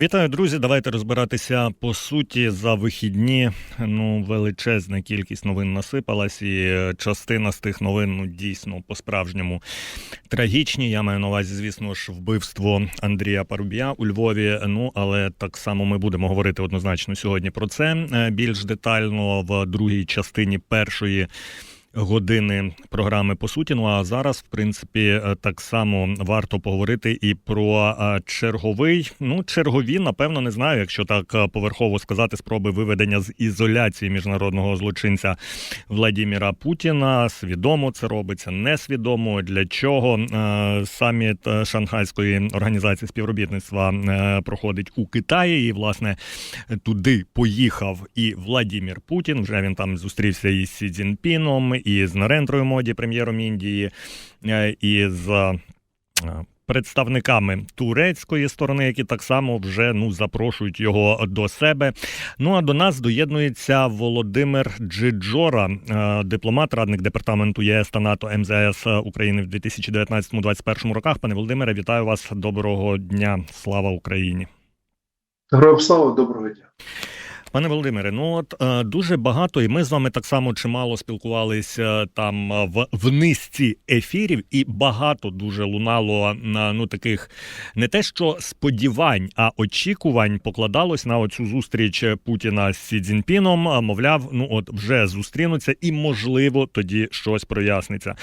Вітаю, друзі. Давайте розбиратися по суті за вихідні. Ну, величезна кількість новин насипалась, і е, частина з тих новин ну дійсно по-справжньому трагічні. Я маю на увазі, звісно ж, вбивство Андрія Парубія у Львові. Ну але так само ми будемо говорити однозначно сьогодні про це е, більш детально в другій частині першої години програми по суті. Ну а зараз, в принципі, е, так само варто поговорити і про е, черговий. Ну, чергові, напевно, не знаю, якщо так е, поверхово сказати, спроби виведення з ізоляції міжнародного злочинця Владіміра Путіна. Свідомо це робиться, несвідомо для чого саміт Шанхайської організації співробітництва проходить у Китаї, і власне туди поїхав і Владімір Путін. Вже він там зустрівся із Сі Цзіньпіном, і з Нарендрою моді, прем'єром Індії, е, і з е, представниками турецької сторони, які так само вже ну запрошують його до себе. Ну а до нас доєднується Володимир Джиджора, е, дипломат, радник департаменту ЄС та НАТО МЗС України в 2019-2021 роках. Пане Володимире, вітаю вас. Доброго дня. Слава Україні. Героям слава, доброго дня. Пане Володимире, ну от е, дуже багато, і ми з вами так само чимало спілкувалися там е, в, в низці ефірів, і багато дуже лунало на ну таких не те, що сподівань, а очікувань покладалось на оцю зустріч Путіна з Сі Цзіньпіном. Мовляв, ну от вже зустрінуться, і можливо тоді щось проясниться.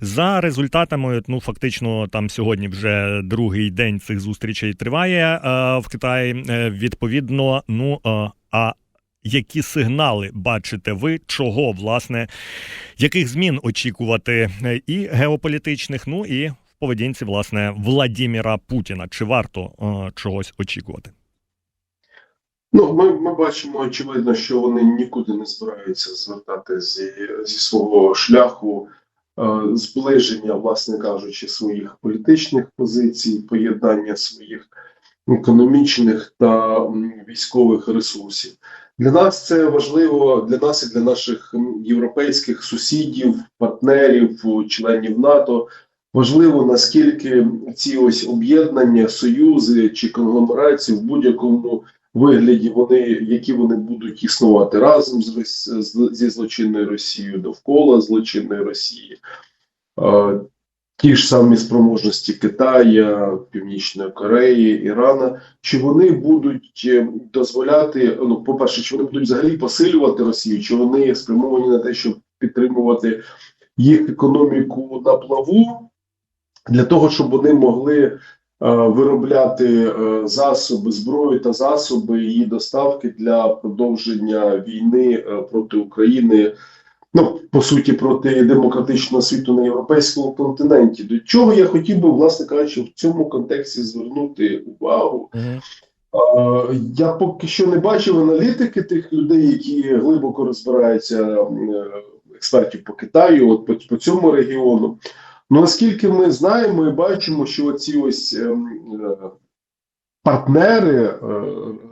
За результатами, ну фактично, там сьогодні вже другий день цих зустрічей триває е, в Китаї. Е, відповідно, ну. А які сигнали бачите ви, чого власне яких змін очікувати і геополітичних, ну і в поведінці власне Владіміра Путіна? Чи варто е, чогось очікувати? Ну, ми ми бачимо очевидно, що вони нікуди не збираються звертати зі, зі свого шляху е, зближення, власне кажучи, своїх політичних позицій, поєднання своїх економічних та військових ресурсів. Для нас це важливо для нас і для наших європейських сусідів, партнерів, членів НАТО. Важливо наскільки ці ось об'єднання, союзи чи конгломерації в будь-якому вигляді вони які вони будуть існувати разом з, з зі злочинною Росією довкола злочинної Росії. Ті ж самі спроможності Китая, Північної Кореї, Ірана, чи вони будуть е, дозволяти, ну, по-перше, чи вони будуть взагалі посилювати Росію, чи вони спрямовані на те, щоб підтримувати їх економіку на плаву, для того, щоб вони могли е, виробляти е, засоби, зброю та засоби її доставки для продовження війни проти України ну по суті проти демократичного світу на європейському континенті. До чого я хотів би, власне кажучи, в цьому контексті звернути увагу. Я поки що не бачив аналітики тих людей, які глибоко розбираються експертів по Китаю, от по, по цьому регіону. Ну наскільки ми знаємо і бачимо, що ці ось ем, е, партнери е,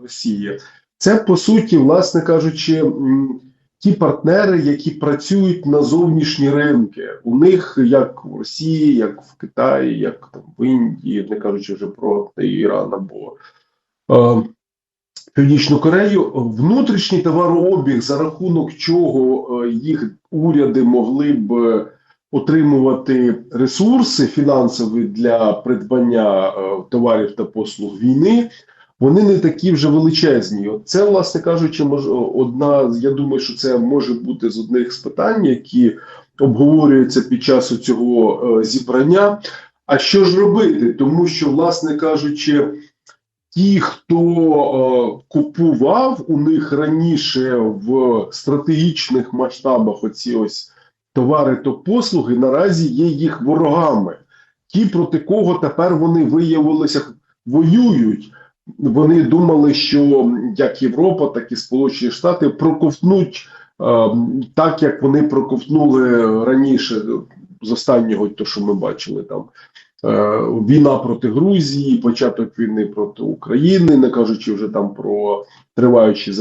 Росії, це по суті, власне кажучи, ті партнери, які працюють на зовнішні ринки, у них як в Росії, як в Китаї, як там в Індії, не кажучи вже про Іран або е, Північну Корею, внутрішній товарообіг, за рахунок чого е, їх уряди могли б отримувати ресурси фінансові для придбання е, товарів та послуг війни вони не такі вже величезні. От Це, власне кажучи, мож, одна. Я думаю, що це може бути з одних з питань, які обговорюються під час цього е, зібрання. А що ж робити? Тому що, власне кажучи, ті, хто е, купував у них раніше в стратегічних масштабах оці ось товари та послуги, наразі є їх ворогами. Ті, проти кого тепер вони виявилися воюють вони думали, що як Європа, так і Сполучені Штати проковтнуть е, так, як вони проковтнули раніше з останнього, то що ми бачили там е, війна проти Грузії, початок війни проти України, не кажучи вже там про триваючі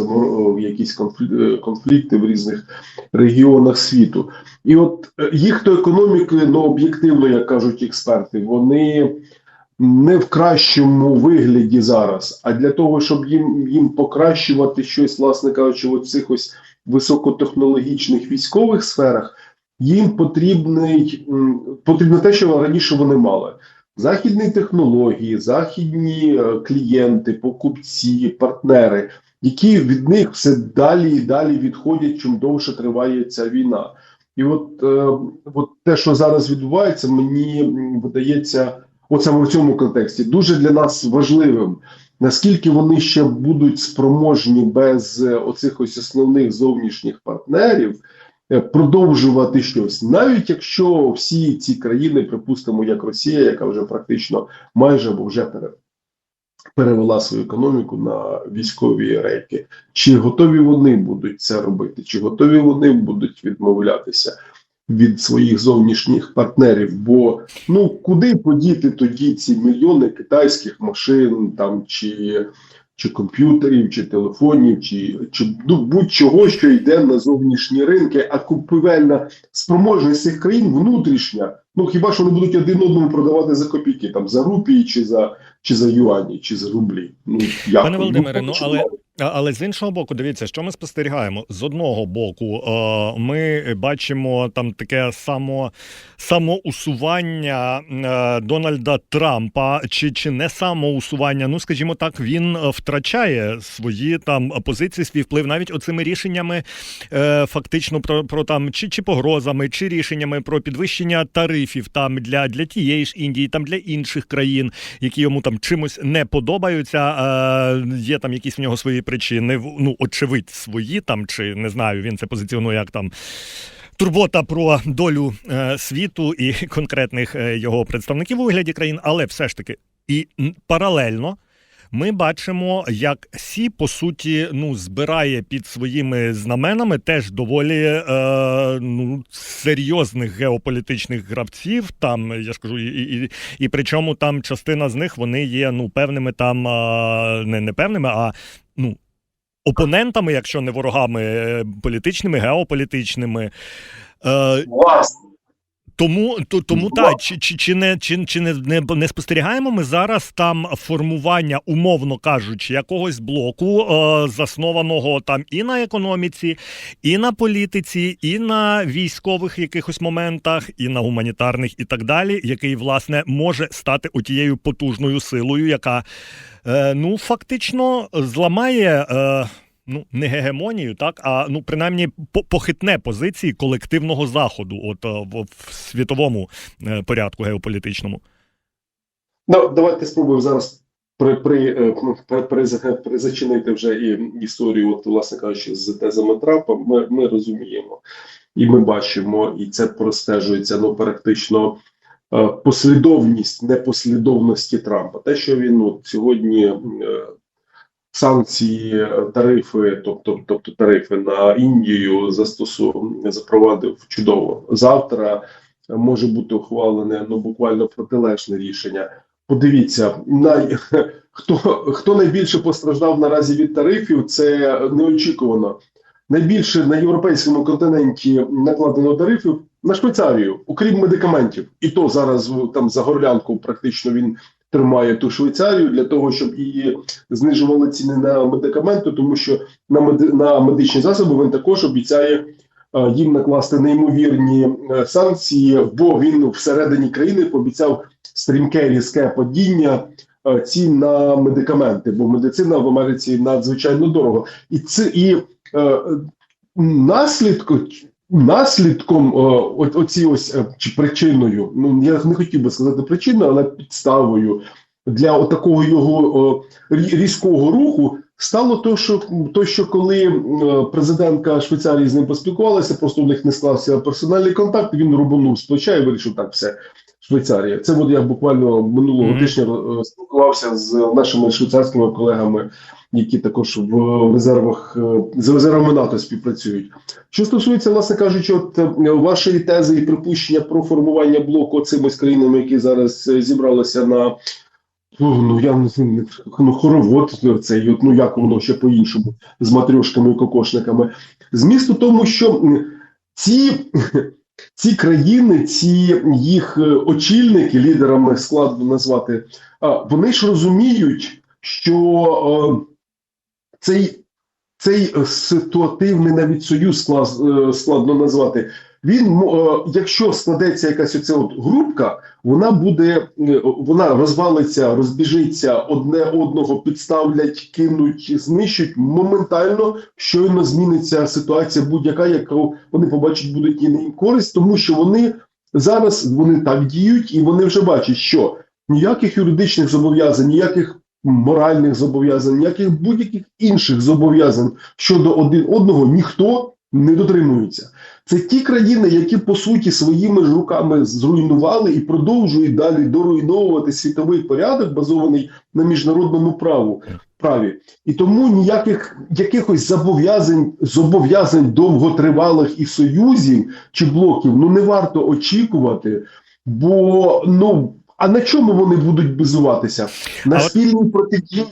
якісь е, конфлікти в різних регіонах світу. І от е, їх то економіки, ну об'єктивно, як кажуть експерти, вони не в кращому вигляді зараз. А для того, щоб їм, їм покращувати щось, власне кажучи, в цих ось високотехнологічних військових сферах, їм потрібний, потрібно те, що раніше вони мали. Західні технології, західні е, клієнти, покупці, партнери, які від них все далі і далі відходять, чим довше триває ця війна. І от, е, от те, що зараз відбувається, мені видається, от саме в цьому контексті, дуже для нас важливим, наскільки вони ще будуть спроможні без е, оцих ось основних зовнішніх партнерів е, продовжувати щось, навіть якщо всі ці країни, припустимо, як Росія, яка вже практично майже або вже пере, перевела свою економіку на військові рейки, чи готові вони будуть це робити, чи готові вони будуть відмовлятися від своїх зовнішніх партнерів? Бо ну куди подіти тоді ці мільйони китайських машин, там чи, чи комп'ютерів, чи телефонів, чи, чи ну, будь-чого, що йде на зовнішні ринки, а купівельна спроможність цих країн внутрішня. Ну хіба що вони будуть один одному продавати за копійки, там за рупії, чи за чи за юані, чи за рублі? Ну як Пане Володимире, ну, але- Але з іншого боку, дивіться, що ми спостерігаємо. З одного боку, е, ми бачимо там таке само самоусування е, Дональда Трампа, чи, чи не самоусування. Ну, скажімо так, він е, втрачає свої там позиції, свій вплив навіть оцими рішеннями, фактично про, про там чи, чи погрозами, чи рішеннями про підвищення тарифів там для, для тієї ж Індії, там для інших країн, які йому там чимось не подобаються. Е, є там якісь в нього свої причини, ну, очевидь, свої там, чи не знаю, він це позиціонує як там. Турбота про долю е, світу і конкретних е, його представників у вигляді країн, але все ж таки, і паралельно ми бачимо, як Сі по суті ну збирає під своїми знаменами теж доволі е, ну серйозних геополітичних гравців. Там я ж кажу, і, і, і, і причому там частина з них вони є ну певними там не, не певними, а ну. Опонентами, якщо не ворогами е, політичними, геополітичними. Е, Власне. Тому, то, тому Ну, так, чи, чи, чи, не, чи, чи не, не, не спостерігаємо ми зараз там формування, умовно кажучи, якогось блоку, е, заснованого там і на економіці, і на політиці, і на військових якихось моментах, і на гуманітарних, і так далі, який, власне, може стати отією потужною силою, яка е, ну, фактично зламає. Е, Ну, не гегемонію, так, а ну принаймні похитне позиції колективного заходу, от е, в, світовому е, порядку геополітичному. Ну, давайте спробуємо зараз при, при, е, ну, при, при, при, зачинити вже і історію, от, власне кажучи, з тезами Трампа. Ми, ми розуміємо і ми бачимо, і це простежується ну, практично послідовність непослідовності Трампа. Те, що він от, сьогодні санкції, тарифи, тобто, тобто тарифи на Індію застосу запровадив чудово. Завтра може бути ухвалене ну буквально протилежне рішення. Подивіться, най... хто, хто найбільше постраждав наразі від тарифів, це неочікувано. Найбільше на європейському континенті накладено тарифів на Швейцарію, окрім медикаментів. І то зараз там за горлянку практично він тримає ту Швейцарію для того, щоб її знижували ціни на медикаменти, тому що на меди... на медичні засоби він також обіцяє е, їм накласти неймовірні е, санкції, бо він всередині країни пообіцяв стрімке різке падіння е, цін на медикаменти, бо медицина в Америці надзвичайно дорого, і це і е, наслідку. Наслідком е, от, оці ось е, чи причиною, ну я не хотів би сказати причиною, але підставою для такого його е, різкого руху стало то, що то, що коли президентка Швейцарії з ним поспілкувалася, просто у них не склався персональний контакт. Він рубанув з плеча і вирішив так все. Швейцарія. Це от я буквально минулого Мгм. тижня е, спілкувався з нашими швейцарськими колегами, які також в резервах е, з резервами НАТО співпрацюють. Що стосується, власне кажучи, от е, вашої тези і припущення про формування блоку цими країнами, які зараз зібралися на ну, я не ну, хоровод цей, от, ну як воно ще по-іншому з матрьошками і кокошниками. Зміст у тому, що ці, ці країни, ці їх е, очільники, лідерами складно назвати, вони ж розуміють, що е, цей, цей ситуативний навіть союз е, складно назвати. Він, е, якщо складеться якась оця от групка, вона буде, е, вона розвалиться, розбіжиться, одне одного підставлять, кинуть, знищать моментально. Щойно зміниться ситуація, будь-яка, яку вони побачать, будуть їм на користь, тому що вони зараз вони так діють, і вони вже бачать, що ніяких юридичних зобов'язань, ніяких моральних зобов'язань, ніяких будь-яких інших зобов'язань щодо один одного ніхто не дотримується. Це ті країни, які по суті своїми ж руками зруйнували і продовжують далі доруйновувати світовий порядок, базований на міжнародному праву праві. І тому ніяких якихось зобов'язань зобов'язань довготривалих і союзів чи блоків ну не варто очікувати, бо ну. А на чому вони будуть базуватися? На спільній протидії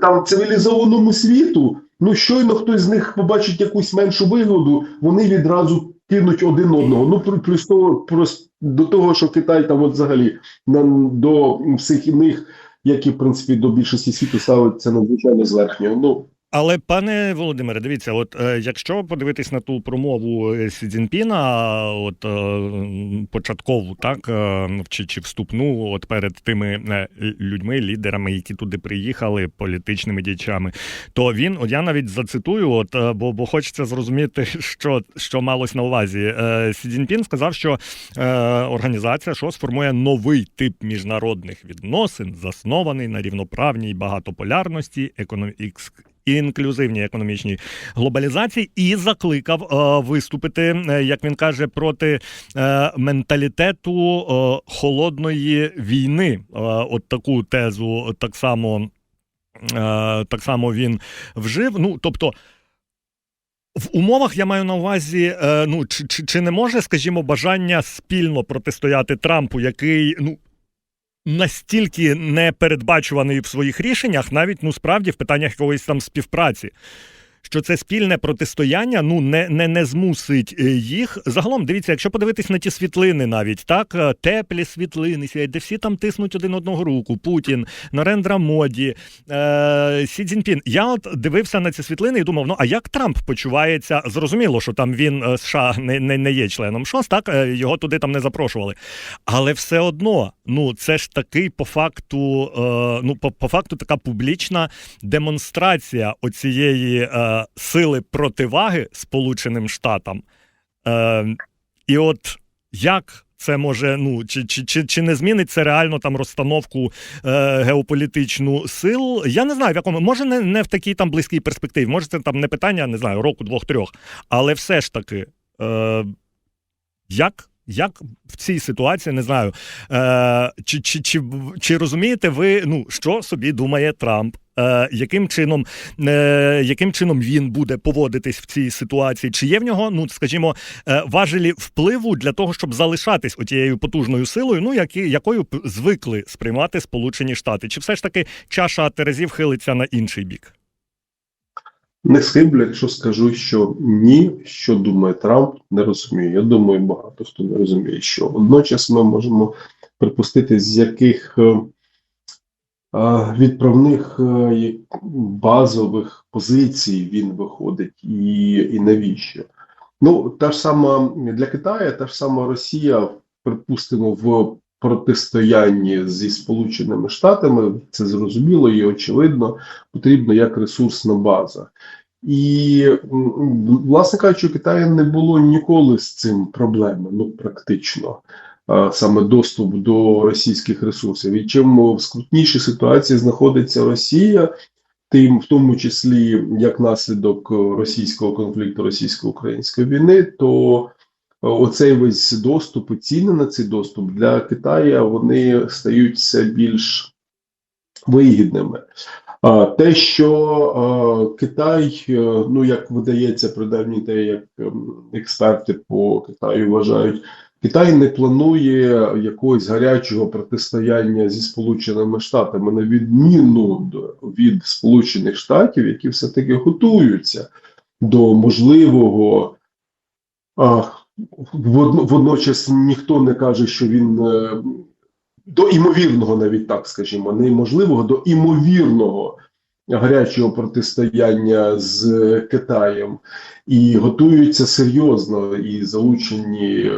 там цивілізованому світу. Ну щойно хтось з них побачить якусь меншу вигоду, вони відразу кинуть один одного. Ну плю- плюс того, до того, що Китай там от взагалі на, до всіх них, як і в принципі до більшості світу ставиться надзвичайно зверхнього. Ну Але пане Володимире, дивіться, от е, якщо подивитись на ту промову е, Сі Цзіньпіна, от е, початкову, так чи, чи вступну, от перед тими людьми, лідерами, які туди приїхали, політичними діячами, то він, от я навіть зацитую, от бо, бо хочеться зрозуміти, що, що малось на увазі. Сі Цзіньпін сказав, що організація ШОС сформує новий тип міжнародних відносин, заснований на рівноправній багатополярності, економікс інклюзивній економічній глобалізації, і закликав е, виступити, е, як він каже, проти е, менталітету холодної війни. От таку тезу так само, так само він вжив. Ну тобто. В умовах я маю на увазі, ну чи, чи, чи не може, скажімо, бажання спільно протистояти Трампу, який ну настільки непередбачуваний в своїх рішеннях, навіть ну справді в питаннях якоїсь там співпраці. Що це спільне протистояння ну не, не, не змусить е, їх. Загалом, дивіться, якщо подивитись на ті світлини, навіть так, е, теплі світлини, де всі там тиснуть один одного руку, Путін, Нарендра Моді, е, Сі Цзіньпін. Я от дивився на ці світлини і думав, ну а як Трамп почувається? Зрозуміло, що там він е, США не, не, не є членом ШОС, так його туди там не запрошували. Але все одно, ну це ж такий по факту, е, ну по, по факту така публічна демонстрація оцієї е, сили противаги Сполученим Штатам. Е, і от як це може, ну чи, чи, чи, чи не змінить це реально там розстановку е, геополітичну сил? Я не знаю, в якому може не, не в такій там близькій перспективі. Може, це там не питання, не знаю, року, двох-трьох. Але все ж таки, е, як? Як в цій ситуації не знаю, е, чи, чи, чи, чи розумієте ви, ну що собі думає Трамп? Е, яким чином, е, яким чином він буде поводитись в цій ситуації? Чи є в нього, ну скажімо, е, важелі впливу для того, щоб залишатись отією потужною силою, ну які, якою звикли сприймати Сполучені Штати? Чи все ж таки чаша Терезів хилиться на інший бік? не схиблю, якщо скажу, що ні, що думає Трамп, не розумію. Я думаю, багато хто не розуміє, що водночас ми можемо припустити, з яких відправних е, базових позицій він виходить, і, і навіщо. Ну, та ж сама для Китаю, та ж сама Росія, припустимо, в протистоянні зі Сполученими Штатами, це зрозуміло і очевидно, потрібно як ресурсна база. І, власне кажучи, у Китаю не було ніколи з цим проблеми, ну практично. А, Саме доступ до російських ресурсів. І чим в скрутнішій ситуації знаходиться Росія, тим, в тому числі як наслідок російського конфлікту, російсько-української війни, то оцей весь доступ і ціни на цей доступ для Китаю вони стають все більш вигідними. А те, що е, Китай, е, ну як видається, принаймні те, як експерти по Китаю вважають, Китай не планує якогось гарячого протистояння зі Сполученими Штатами, на відміну від Сполучених Штатів, які все-таки готуються до можливого. А, водно- водночас ніхто не каже, що він е, до імовірного, навіть так скажімо, неможливого, до імовірного гарячого протистояння з Китаєм і готуються серйозно і залучені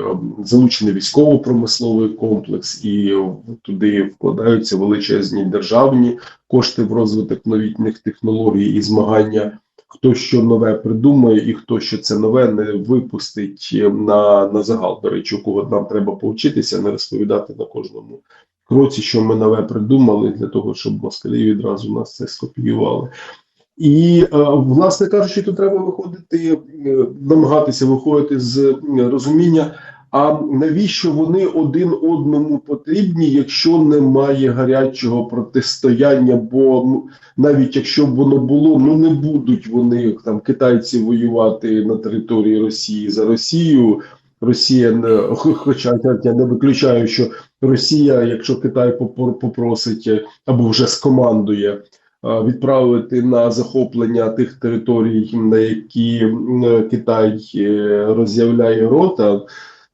залучений військово-промисловий комплекс, і туди вкладаються величезні державні кошти в розвиток новітніх технологій і змагання. Хто що нове придумає, і хто що це нове не випустить е, на, на загал. До речі, у кого нам треба повчитися, не розповідати на кожному кроці, що ми нове придумали для того, щоб москалі відразу нас це скопіювали. І, е, власне кажучи, тут треба виходити, е, намагатися виходити з е, розуміння, а навіщо вони один одному потрібні, якщо немає гарячого протистояння? Бо навіть якщо б воно було, ну не будуть вони там китайці воювати на території Росії за Росію. Росія не хоча я не виключаю, що Росія, якщо Китай попросить е, або вже скомандує е, відправити на захоплення тих територій, на які е, Китай роз'являє рота,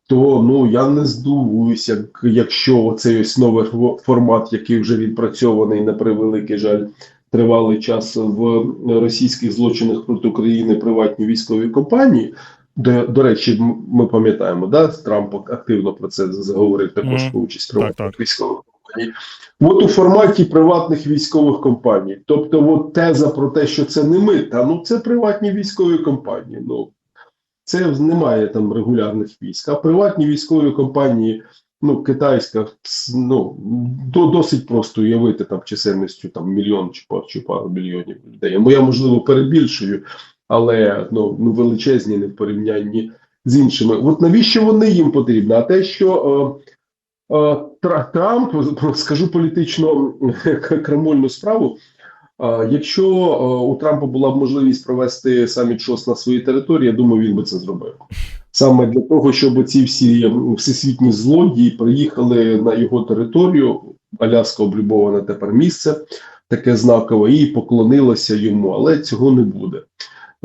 то ну я не здивуюся, як, якщо оцей ось новий формат, який вже відпрацьований на превеликий жаль. Тривалий час в російських злочинах проти України приватні військові компанії. До, до речі, ми пам'ятаємо, да, Трамп активно про це заговорив також Мгм. про участь приватних так. військових компаній. От у форматі приватних військових компаній. Тобто, от теза про те, що це не ми, та ну це приватні військові компанії. Ну це немає там регулярних військ. А приватні військові компанії, ну китайська, ну до, досить просто уявити там чисельністю там мільйон чи пару, чи пару мільйонів людей. Бо я можливо перебільшую, але ну, ну величезні не в порівнянні з іншими. От навіщо вони їм потрібні? А те, що е, е, Трамп, скажу політично крамольну справу. е, Якщо е, у Трампа була б можливість провести саміт ШОС на своїй території, я думаю, він би це зробив. Саме для того, щоб ці всі всесвітні злодії приїхали на його територію, Аляска облюбоване тепер місце, таке знакове, і поклонилося йому, але цього не буде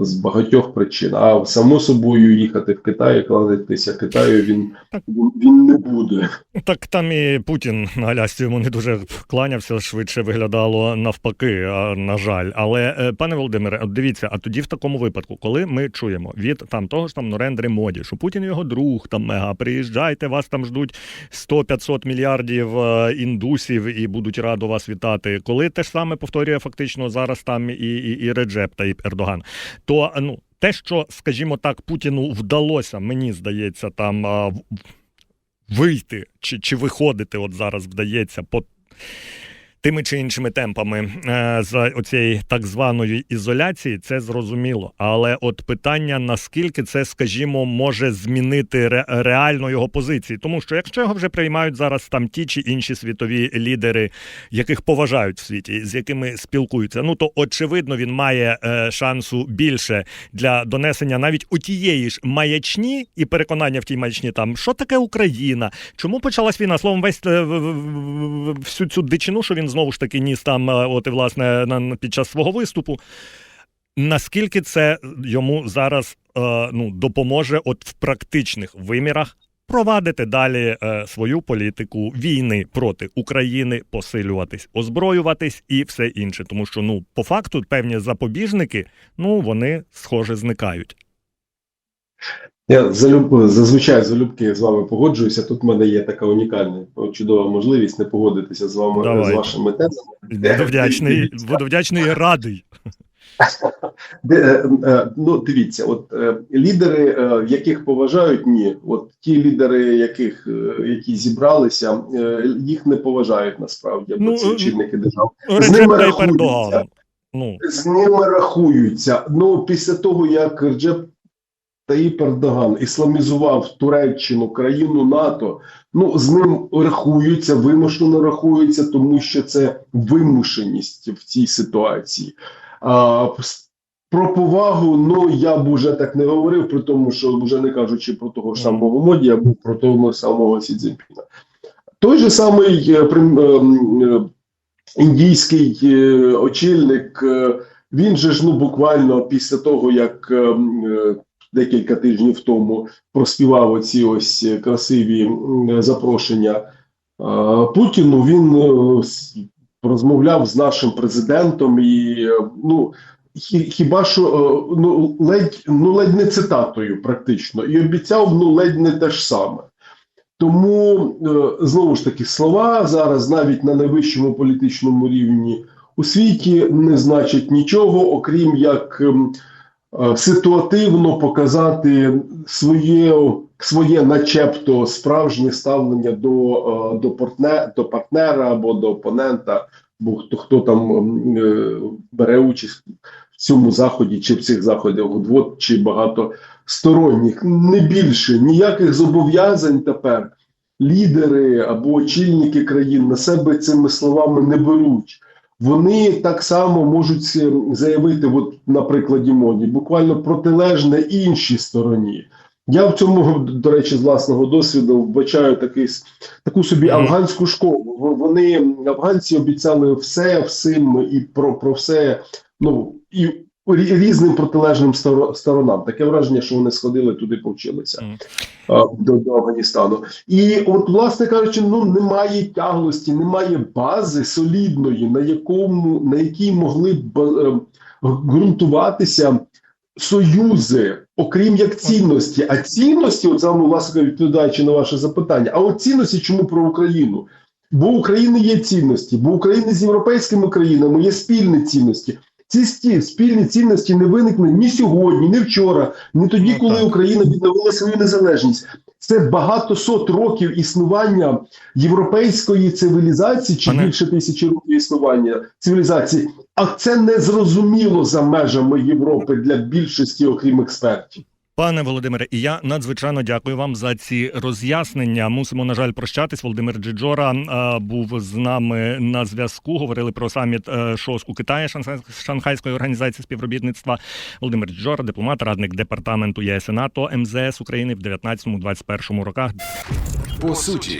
з багатьох причин. А само собою їхати в Китай, і кланятися Китаю він, він, він не буде. Так там і Путін на Алясці йому не дуже кланявся, швидше виглядало навпаки, на жаль. Але е, пане Володимире, от дивіться, а тоді в такому випадку, коли ми чуємо від там того ж там Норендри Моді, що Путін його друг, там мега, приїжджайте, вас там ждуть 100-500 мільярдів е, індусів і будуть радо вас вітати. Коли те ж саме повторює фактично зараз там і, і, і Реджеп Таїп Ердоган, то ну. Те, що, скажімо так, Путіну вдалося, мені здається, там вийти чи, чи виходити, от зараз вдається, по тими чи іншими темпами е, з оцієї так званої ізоляції, це зрозуміло. Але от питання, наскільки це, скажімо, може змінити ре, реально його позиції. Тому що якщо його вже приймають зараз там ті чи інші світові лідери, яких поважають в світі, з якими спілкуються, ну то очевидно він має е, шансу більше для донесення навіть у тієї ж маячні і переконання в тій маячні там, що таке Україна, чому почалась війна? Словом, весь е, всю цю дичину, що він знову ж таки ніс там, е, от і власне під час свого виступу. Наскільки це йому зараз е, ну, допоможе от в практичних вимірах провадити далі е, свою політику війни проти України, посилюватись, озброюватись і все інше. Тому що ну, по факту певні запобіжники, ну вони схоже зникають. Я залюб, зазвичай залюбки з вами погоджуюся. Тут в мене є така унікальна чудова можливість не погодитися з вами Давайте. з вашими тезами. Буду вдячний, буду вдячний і радий. Е, е, ну, дивіться, от е, лідери, яких поважають, ні. От ті лідери, яких які зібралися, їх не поважають насправді, бо Ну, ці е, очільники держав. З ними рахуються. Ну, З ними рахуються. Ну після того, як Реджеп Таїп Ердоган ісламізував Туреччину, країну НАТО, ну з ним рахуються, вимушено рахуються, тому що це вимушеність в цій ситуації. А, про повагу, ну я б уже так не говорив, при тому, що вже не кажучи про того ж самого Моді або про того самого Сі Цзіньпіна. Той же самий е, ем, е, індійський е, очільник, е, він же ж ну буквально після того, як е, декілька тижнів тому проспівав оці ось красиві запрошення Путіну, він е, розмовляв з нашим президентом і е, ну. Хіба що е, ну ледь ну ледь не цитатою, практично, і обіцяв ну ледь не те ж саме. Тому знову ж таки слова зараз навіть на найвищому політичному рівні у світі не значать нічого, окрім як ем, ситуативно показати своє, своє начебто справжнє ставлення до, е, до, партнер, до партнера або до опонента, бо хто, хто там е, бере участь в цьому заході, чи в цих заходах удвод, чи багатосторонніх. Не більше ніяких зобов'язань тепер лідери або очільники країн на себе цими словами не беруть. Вони так само можуть заявити, от на прикладі моді, буквально протилежне іншій стороні. Я в цьому, до речі, з власного досвіду вбачаю такий, таку собі афганську школу. Вони афганці обіцяли все всім і про, про все. Ну і різним протилежним сторонам. Таке враження, що вони сходили туди, повчилися а, до, до Афганістану. І от, власне кажучи, ну немає тяглості, немає бази солідної, на якому на якій могли б е, ґрунтуватися союзи, окрім як цінності. А цінності, от саме власне відповідаючи на ваше запитання, а от цінності чому про Україну? Бо України є цінності, бо України з європейськими країнами є спільні цінності. Ці сті- спільні цінності не виникли ні сьогодні, ні вчора, ні тоді, Ну, коли. Україна відновила свою незалежність. Це багато сот років існування європейської цивілізації, чи Пане- більше тисячі років існування цивілізації. А це не зрозуміло за межами Європи для більшості, окрім експертів. Пане Володимире, і я надзвичайно дякую вам за ці роз'яснення. Мусимо, на жаль, прощатись. Володимир Джиджора е, був з нами на зв'язку. Говорили про саміт е, ШОС у Китаї Шанхайської організації співробітництва. Володимир Джиджора, дипломат, радник департаменту ЄС НАТО МЗС України в 19-21 роках. По суті,